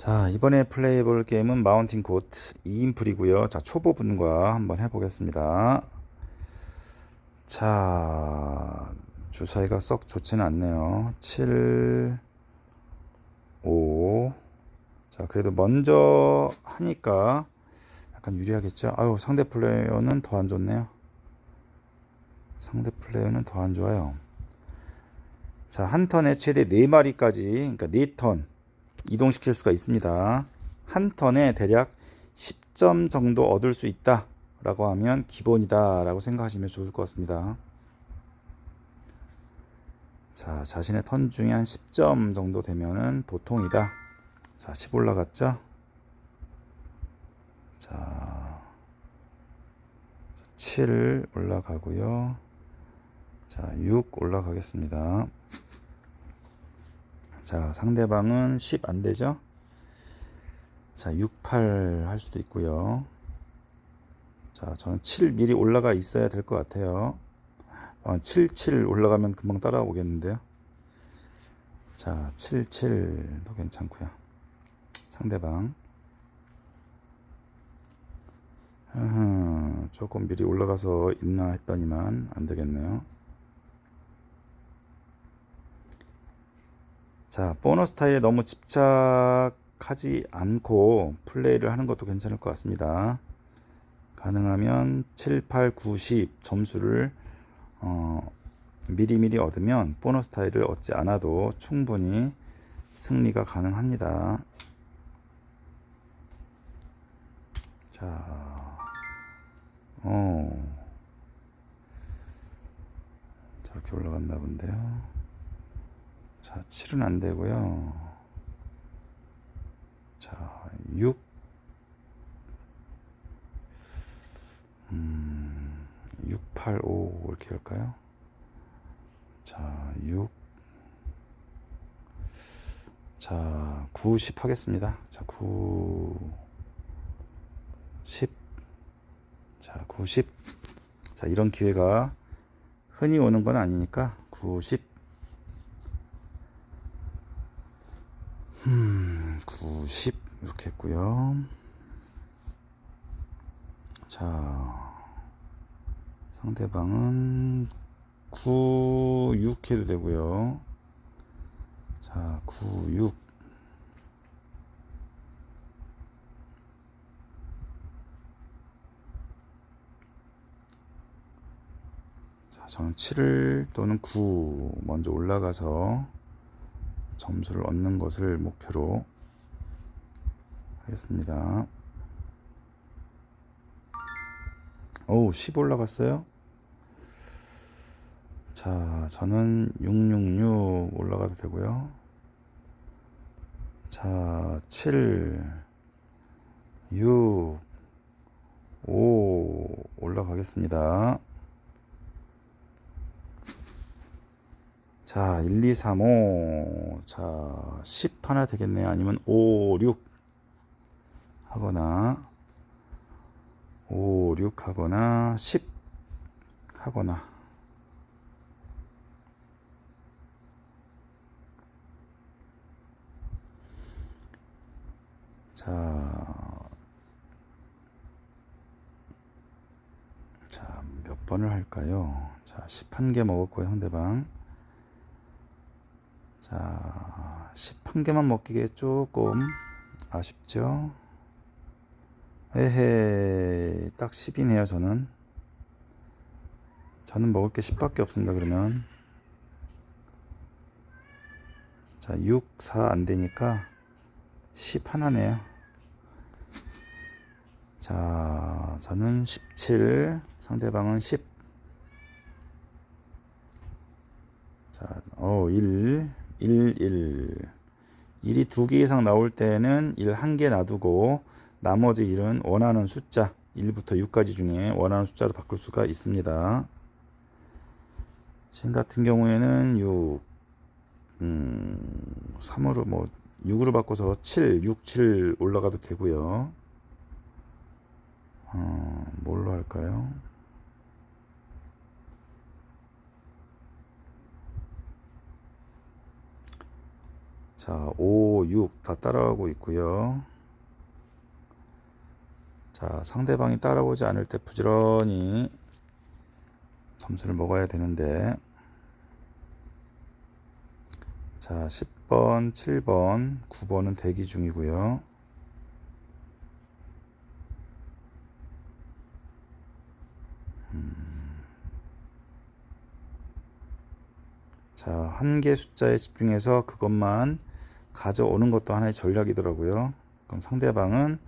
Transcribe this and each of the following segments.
자, 이번에 플레이해 볼 게임은 마운틴 고트 2인풀이고요. 자, 초보 분과 한번 해보겠습니다. 자, 주사위가 썩 좋지는 않네요. 7, 5. 자, 그래도 먼저 하니까 약간 유리하겠죠? 아유, 상대 플레이어는 더 안 좋네요. 상대 플레이어는 더 안 좋아요. 자, 한 턴에 최대 4마리까지, 그러니까 4턴 이동시킬 수가 있습니다. 한 턴에 대략 10점 정도 얻을 수 있다. 라고 하면 기본이다. 라고 생각하시면 좋을 것 같습니다. 자, 자신의 턴 중에 한 10점 정도 되면은 보통이다. 자, 10 올라갔죠? 자, 7 올라가고요. 자, 6 올라가겠습니다. 자, 상대방은 10 안 되죠? 자, 6, 8 할 수도 있고요. 자, 저는 7 미리 올라가 있어야 될 것 같아요. 어, 7, 7 올라가면 금방 따라오겠는데요. 자, 7, 7도 괜찮고요. 상대방. 으흠, 조금 미리 올라가서 있나 했더니만 안 되겠네요. 자, 보너 스 타일에 너무 집착하지 않고 플레이를 하는 것도 괜찮을 것 같습니다. 가능하면 7, 8, 9, 10 점수를 어, 미리미리 얻으면 보너 스 타일을 얻지 않아도 충분히 승리가 가능합니다. 자, 어, 저렇게 올라갔나 본데요. 자, 7은 안 되고요. 자, 6. 음, 6, 8, 5 이렇게 할까요? 자, 6. 자, 9, 10 하겠습니다. 자, 9, 10. 자, 9, 10. 자, 이런 기회가 흔히 오는 건 아니니까 9, 10. 90 이렇게 했고요. 자, 상대방은 9, 6 해도 되고요. 자, 9, 6. 자, 저는 7 또는 9 먼저 올라가서 점수를 얻는 것을 목표로 하겠습니다. 오, 10 올라갔어요. 자, 저는 666 올라가도 되고요. 자, 7, 6, 5 올라가겠습니다. 자, 1, 2, 3, 5. 자, 10 하나 되겠네요. 아니면 5, 6 하거나 5, 6 하거나 10 하거나 자, 자, 몇 번을 할까요? 자, 11개 먹었고요, 상대방. 자, 11개만 먹기에 조금 아쉽죠? 에헤, 딱 10이네요, 저는. 저는 먹을 게 10밖에 없습니다, 그러면. 자, 6, 4 안 되니까 10 하나네요. 자, 저는 17, 상대방은 10. 자, 어, 1, 1, 1. 1이 두 개 이상 나올 때는 1 한 개 놔두고 나머지 1은 원하는 숫자 1부터 6까지 중에 원하는 숫자로 바꿀 수가 있습니다. 지금 같은 경우에는 6, 음, 3으로 뭐 6으로 바꿔서 7, 6, 7 올라가도 되고요. 어, 뭘로 할까요? 자, 5, 6 다 따라가고 있고요. 자, 상대방이 따라오지 않을 때 부지런히 점수를 먹어야 되는데 자, 10번, 7번, 9번은 대기 중이고요. 자, 한 개 숫자에 집중해서 그것만 가져오는 것도 하나의 전략이더라고요. 그럼 상대방은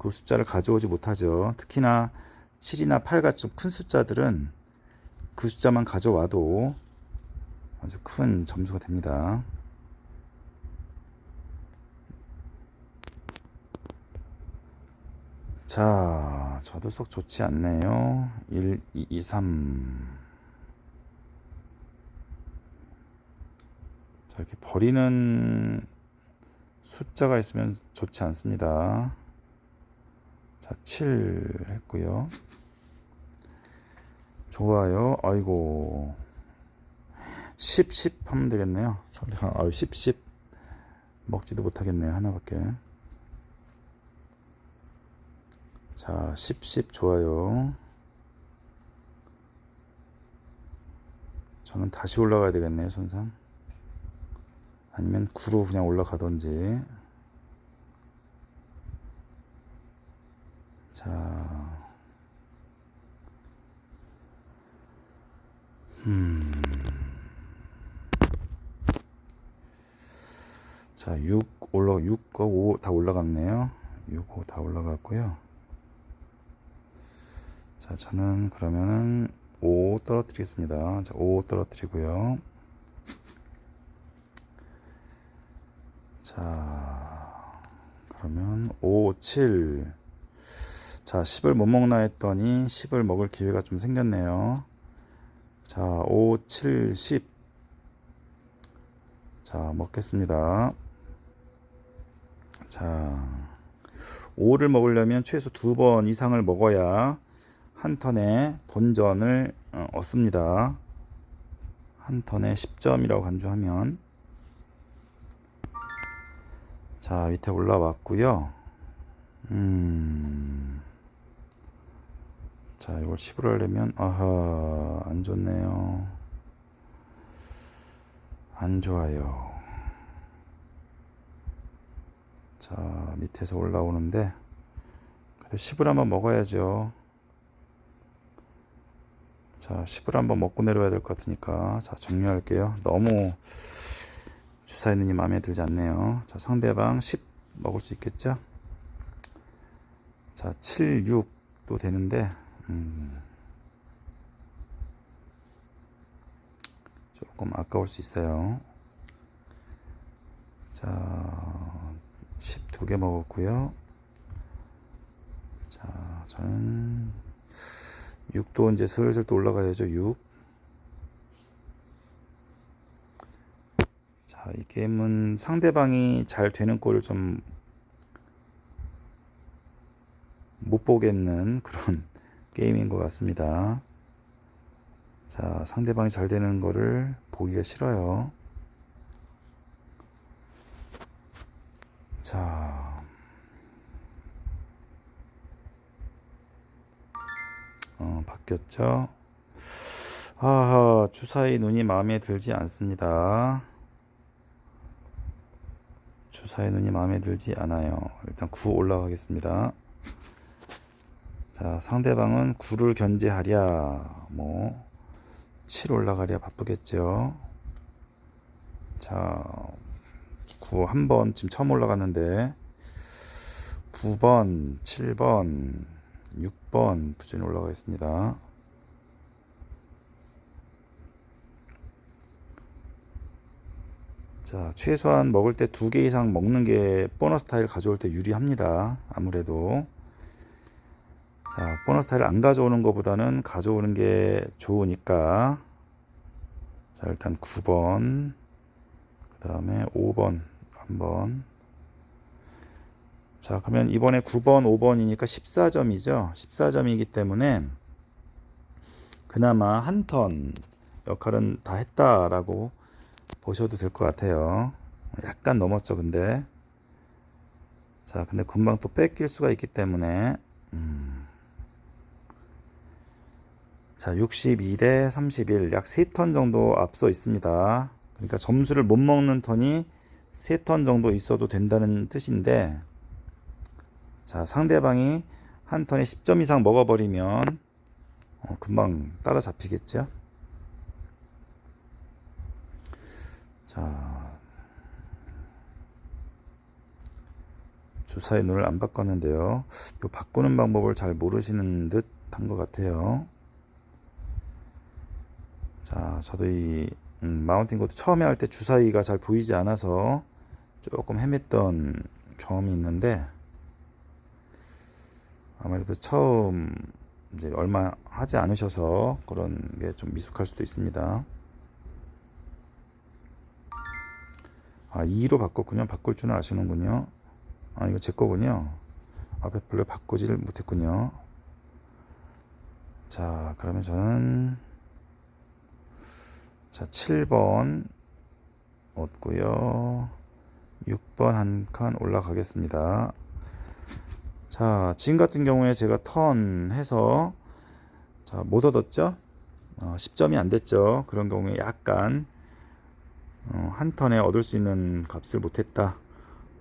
그 숫자를 가져오지 못하죠. 특히나 7이나 8 같은 큰 숫자들은 그 숫자만 가져와도 아주 큰 점수가 됩니다. 자, 저도 썩 좋지 않네요. 1, 2, 2, 3. 자, 이렇게 버리는 숫자가 있으면 좋지 않습니다. 자, 7 했고요. 좋아요. 아이고. 10, 10 하면 되겠네요. 상대방, 아유, 10, 10. 먹지도 못하겠네요. 하나밖에. 자, 10, 10 좋아요. 저는 다시 올라가야 되겠네요, 선상. 아니면 9로 그냥 올라가던지. 자, 음. 자, 6 올라 6과 5 다 올라갔네요. 6, 5 다 올라갔고요. 자, 저는 그러면은 5 떨어뜨리겠습니다. 자, 5 떨어뜨리고요. 자, 그러면 5, 7. 자, 10을 못 먹나 했더니 10을 먹을 기회가 좀 생겼네요. 자, 5, 7, 10. 자, 먹겠습니다. 자, 5를 먹으려면 최소 두 번 이상을 먹어야 한 턴에 본전을 어, 얻습니다. 한 턴에 10점이라고 간주하면 자, 밑에 올라왔고요. 음. 자, 이걸 10으로 하려면 아하, 안 좋네요. 안 좋아요. 자, 밑에서 올라오는데 그래도 10을 한번 먹어야죠. 자, 10을 한번 먹고 내려야 될 것 같으니까 자, 정리할게요. 너무 주사위 눈이 마음에 들지 않네요. 자, 상대방 10 먹을 수 있겠죠? 자, 7, 6도 되는데, 음, 조금 아까울 수 있어요. 자, 10두개 먹었고요. 자, 저는 6도 이제 슬슬 또 올라가야죠. 6. 자, 이 게임은 상대방이 잘 되는 꼴을 좀 못 보겠는 그런 게임인 것 같습니다. 자, 상대방이 잘 되는 거를 보기가 싫어요. 자, 어, 바뀌었죠? 아, 주사위 눈이 마음에 들지 않습니다. 주사의 눈이 마음에 들지 않아요. 일단 9 올라가겠습니다. 자, 상대방은 9를 견제하랴, 뭐, 7 올라가랴 바쁘겠죠. 자, 9 한 번 지금 처음 올라갔는데, 9번, 7번, 6번 부진이 올라가겠습니다. 자, 최소한 먹을 때 두 개 이상 먹는 게 보너스 타일 가져올 때 유리합니다. 아무래도. 자, 보너스 타일 안 가져오는 것보다는 가져오는 게 좋으니까. 자, 일단 9번. 그 다음에 5번. 한번. 자, 그러면 이번에 9번, 5번이니까 14점이죠. 14점이기 때문에 그나마 한 턴 역할은 다 했다라고 보셔도 될 것 같아요. 약간 넘었죠, 근데. 자, 근데 금방 또 뺏길 수가 있기 때문에. 음. 자, 62대 31, 약 3턴 정도 앞서 있습니다. 그러니까 점수를 못 먹는 턴이 3턴 정도 있어도 된다는 뜻인데, 자, 상대방이 한 턴에 10점 이상 먹어버리면, 어, 금방 따라잡히겠죠? 자, 주사의 눈을 안 바꿨는데요. 이 바꾸는 방법을 잘 모르시는 듯 한 것 같아요. 자, 저도 이 음, 마운틴 코드 처음에 할 때 주사위가 잘 보이지 않아서 조금 헤맸던 경험이 있는데 아무래도 처음 이제 얼마 하지 않으셔서 그런 게 좀 미숙할 수도 있습니다. 아, 2로 바꿨군요. 바꿀 줄은 아시는군요. 아, 이거 제 거군요. 앞에 별로 바꾸지를 못했군요. 자, 그러면 저는 자, 7번 얻고요. 6번 한 칸 올라가겠습니다. 자, 지금 같은 경우에 제가 턴 해서 자, 못 얻었죠? 어, 10점이 안 됐죠. 그런 경우에 약간 어, 한 턴에 얻을 수 있는 값을 못 했다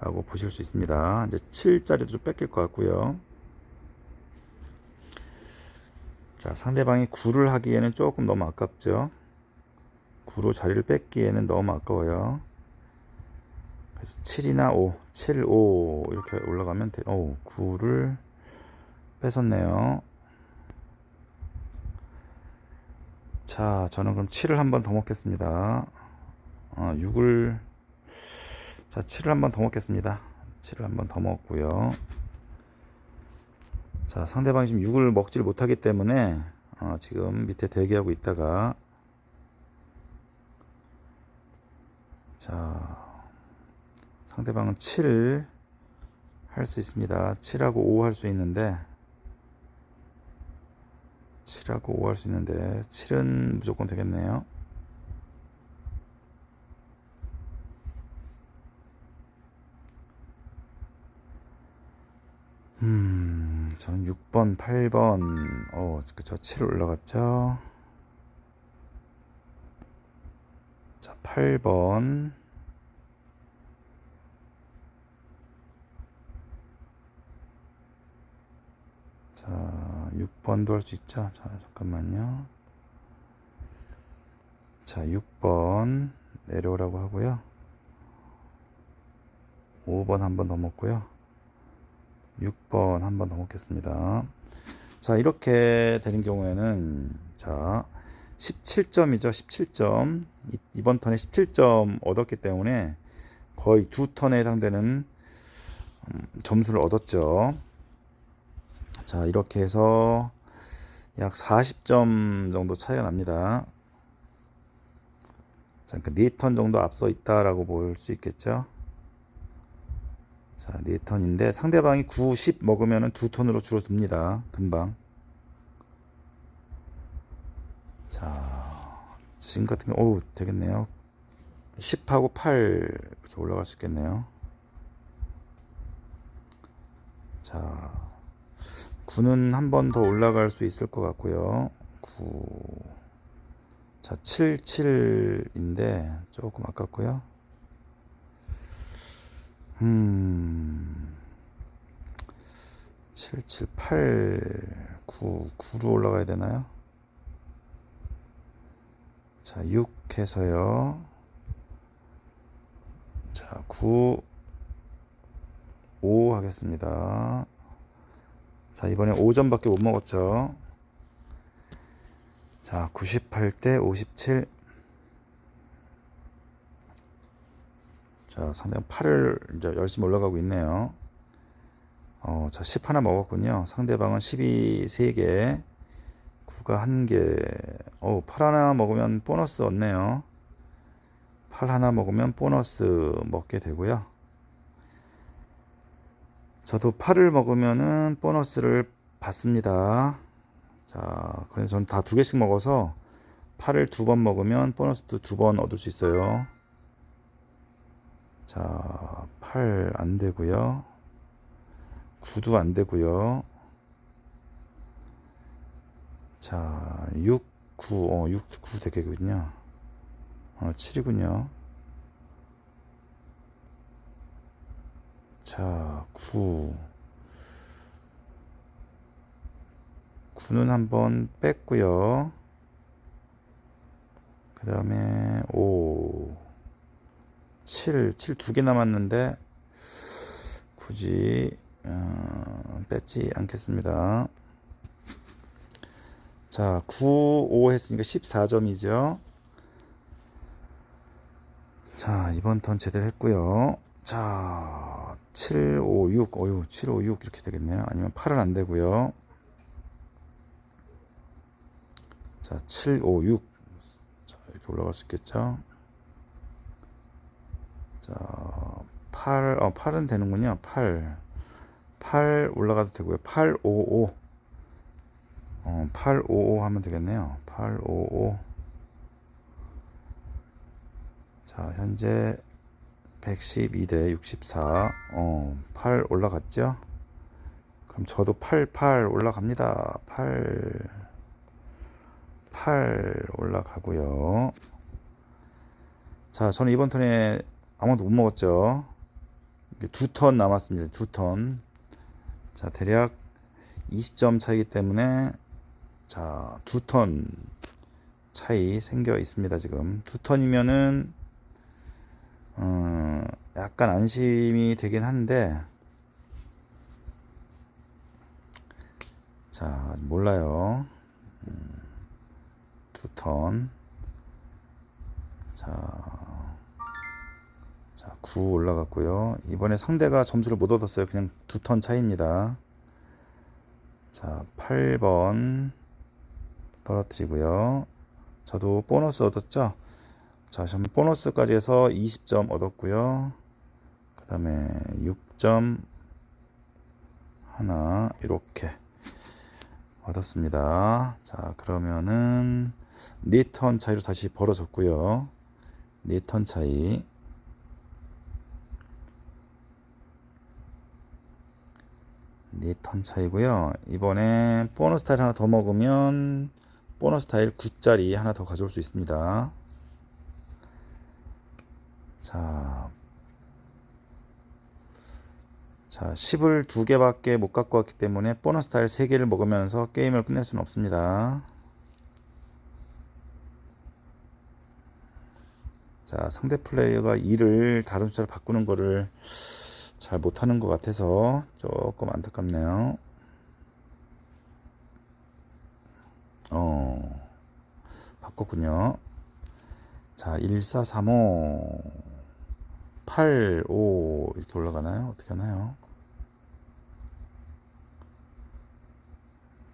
라고 보실 수 있습니다. 이제 7짜리도 좀 뺏길 것 같고요. 자, 상대방이 9를 하기에는 조금 너무 아깝죠. 9로 자리를 뺏기에는 너무 아까워요. 그래서 7이나 5, 7, 5 이렇게 올라가면 돼. 오, 9를 뺏었네요. 자, 저는 그럼 7을 한 번 더 먹겠습니다. 어, 6을 자, 7을 한 번 더 먹겠습니다. 7을 한 번 더 먹고요. 자, 상대방이 지금 6을 먹지를 못하기 때문에 어, 지금 밑에 대기하고 있다가 자, 상대방은 7 할 수 있습니다. 7하고 5 할 수 있는데 7하고 5 할 수 있는데 7은 무조건 되겠네요. 음, 저는 6번, 8번, 어, 그쵸, 7 올라갔죠. 자, 8번. 자, 6번도 할 수 있죠. 자, 잠깐만요. 자, 6번 내려오라고 하고요. 5번 한 번 더 먹고요. 6번 한 번 더 먹겠습니다. 자, 이렇게 되는 경우에는 자, 17점이죠. 17점. 이- 이번 턴에 17점 얻었기 때문에 거의 두 턴에 해당되는 음, 점수를 얻었죠. 자, 이렇게 해서 약 40점 정도 차이가 납니다. 자, 그러니까 4턴 정도 앞서 있다라고 볼 수 있겠죠. 자, 4턴인데 상대방이 9, 10 먹으면 두 턴으로 줄어듭니다. 금방. 자, 지금 같은 경우, 어우, 되겠네요. 10하고 8 이렇게 올라갈 수 있겠네요. 자, 9는 한 번 더 올라갈 수 있을 것 같고요. 9. 자, 7, 7인데 조금 아깝고요. 음. 7, 7, 8, 9, 9로 올라가야 되나요? 자, 6 해서요. 자, 9, 5 하겠습니다. 자, 이번에 5점밖에 못 먹었죠. 자, 98대 57. 자, 상대방 8을 이제 열심히 올라가고 있네요. 어, 자, 10 하나 먹었군요. 상대방은 12 3개, 9가 1개. 어, 8 하나 먹으면 보너스 얻네요. 8 하나 먹으면 보너스 먹게 되고요. 저도 8을 먹으면은 보너스를 받습니다. 자, 그래서 저는 다 두 개씩 먹어서 8을 두 번 먹으면 보너스도 두 번 얻을 수 있어요. 자, 8 안 되고요. 9도 안 되고요. 자, 6, 9, 어, 6, 9 되겠군요. 어, 7이군요. 자, 9. 9는 한번 뺐고요. 그 다음에 5, 7, 7 두 개 남았는데 굳이 어, 뺐지 않겠습니다. 자, 9, 5 했으니까 14점이죠. 자, 이번 턴 제대로 했고요. 자, 7, 5, 6. 어유, 7, 5, 6 이렇게 되겠네요. 아니면 8은 안 되고요. 자, 7, 5, 6. 자, 이렇게 올라갈 수 있겠죠? 자, 8, 어, 8은 되는군요. 8. 8 올라가도 되고요. 8, 5, 5. 어, 8, 5, 5 하면 되겠네요. 8, 5, 5. 자, 현재 112대 64. 어, 8 올라갔죠? 그럼 저도 8, 8 올라갑니다. 8, 8 올라가고요. 자, 저는 이번 턴에 아무도 못 먹었죠. 두 턴 남았습니다. 두 턴. 자, 대략 20점 차이기 때문에 자, 두 턴 차이 생겨 있습니다, 지금. 두 턴이면은 어, 약간 안심이 되긴 한데 자, 몰라요. 음, 두 턴. 자, 자, 9 올라갔고요. 이번에 상대가 점수를 못 얻었어요. 그냥 두 턴 차이입니다. 자, 8번 떨어뜨리고요. 저도 보너스 얻었죠? 자, 전 보너스까지 해서 20점 얻었고요. 그 다음에 6점 하나 이렇게 얻었습니다. 자, 그러면은 4턴 차이로 다시 벌어졌고요. 4턴 차이. 네턴 차이고요. 이번에 보너스 타일 하나 더 먹으면 보너스 타일 9짜리 하나 더 가져올 수 있습니다. 자, 자 10을 두 개밖에 못 갖고 왔기 때문에 보너스 타일 3개를 먹으면서 게임을 끝낼 수는 없습니다. 자, 상대 플레이어가 2를 다른 숫자로 바꾸는 거를 잘 못하는 것 같아서 조금 안타깝네요. 어, 바꿨군요. 자, 1435, 85 이렇게 올라가나요? 어떻게 하나요?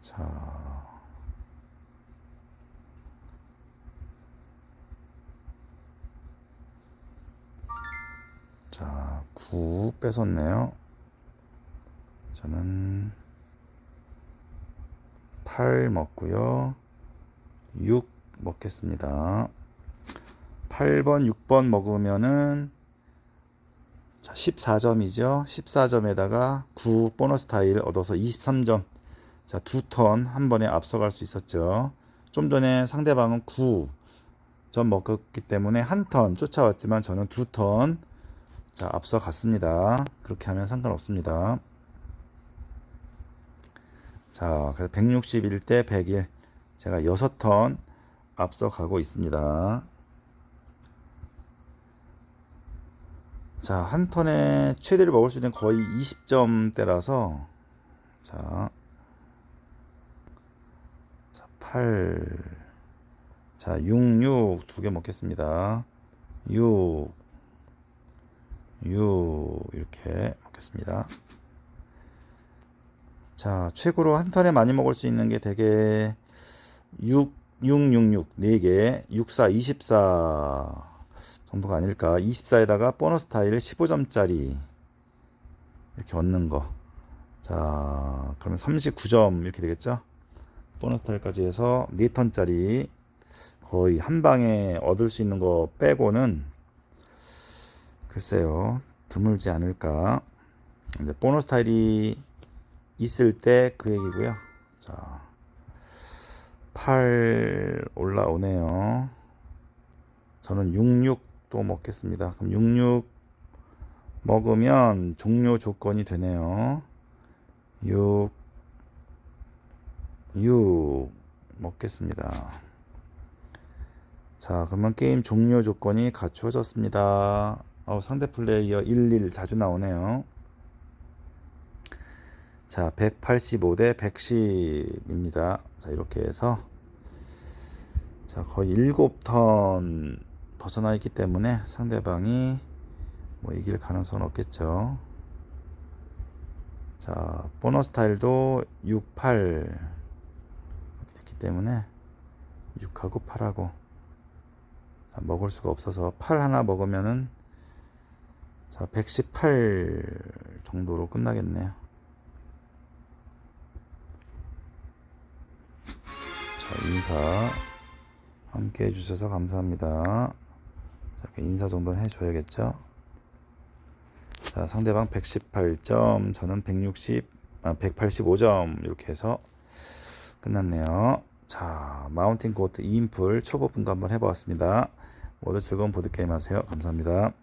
자, 자, 9 뺏었네요. 저는 8 먹고요. 6 먹겠습니다. 8번, 6번 먹으면은 자, 14점이죠. 14점에다가 9 보너스 타일 얻어서 23점. 자, 두 턴 한 번에 앞서갈 수 있었죠. 좀 전에 상대방은 9점 먹었기 때문에 한 턴 쫓아왔지만 저는 두 턴 자, 앞서 갔습니다. 그렇게 하면 상관없습니다. 자, 그래서 161대 101. 제가 6턴 앞서 가고 있습니다. 자, 한 턴에 최대를 먹을 수 있는 거의 20점대라서 자, 자 8, 자, 6, 6 두 개 먹겠습니다. 6, 6 이렇게 먹겠습니다. 자, 최고로 한 턴에 많이 먹을 수 있는 게 되게 6, 6, 6, 6, 4개, 64, 24 정도가 아닐까. 24에다가 보너스 타일 15점짜리 이렇게 얻는 거. 자, 그러면 39점 이렇게 되겠죠? 보너스 타일까지 해서 4턴짜리 거의 한 방에 얻을 수 있는 거 빼고는 글쎄요. 드물지 않을까. 이제 보너스 타일이 있을 때 그 얘기고요. 자. 8 올라오네요. 저는 66도 먹겠습니다. 그럼 66 먹으면 종료 조건이 되네요. 6 6 먹겠습니다. 자, 그러면 게임 종료 조건이 갖추어졌습니다. 어, 상대 플레이어 11 자주 나오네요. 자, 185 대 110입니다. 자, 이렇게 해서 자, 거의 7턴 벗어나 있기 때문에 상대방이 뭐 이길 가능성은 없겠죠. 자, 보너스 타일도 6, 8 이렇게 됐기 때문에 6하고 8하고 자, 먹을 수가 없어서 8 하나 먹으면은 자, 118 정도로 끝나겠네요. 자, 인사 함께 해주셔서 감사합니다. 자, 인사 정도는 해줘야겠죠? 자, 상대방 118점, 저는 160, 아, 185점 이렇게 해서 끝났네요. 자, 마운틴 코트 2인풀 초보 분도 한번 해보았습니다. 모두 즐거운 보드게임 하세요. 감사합니다.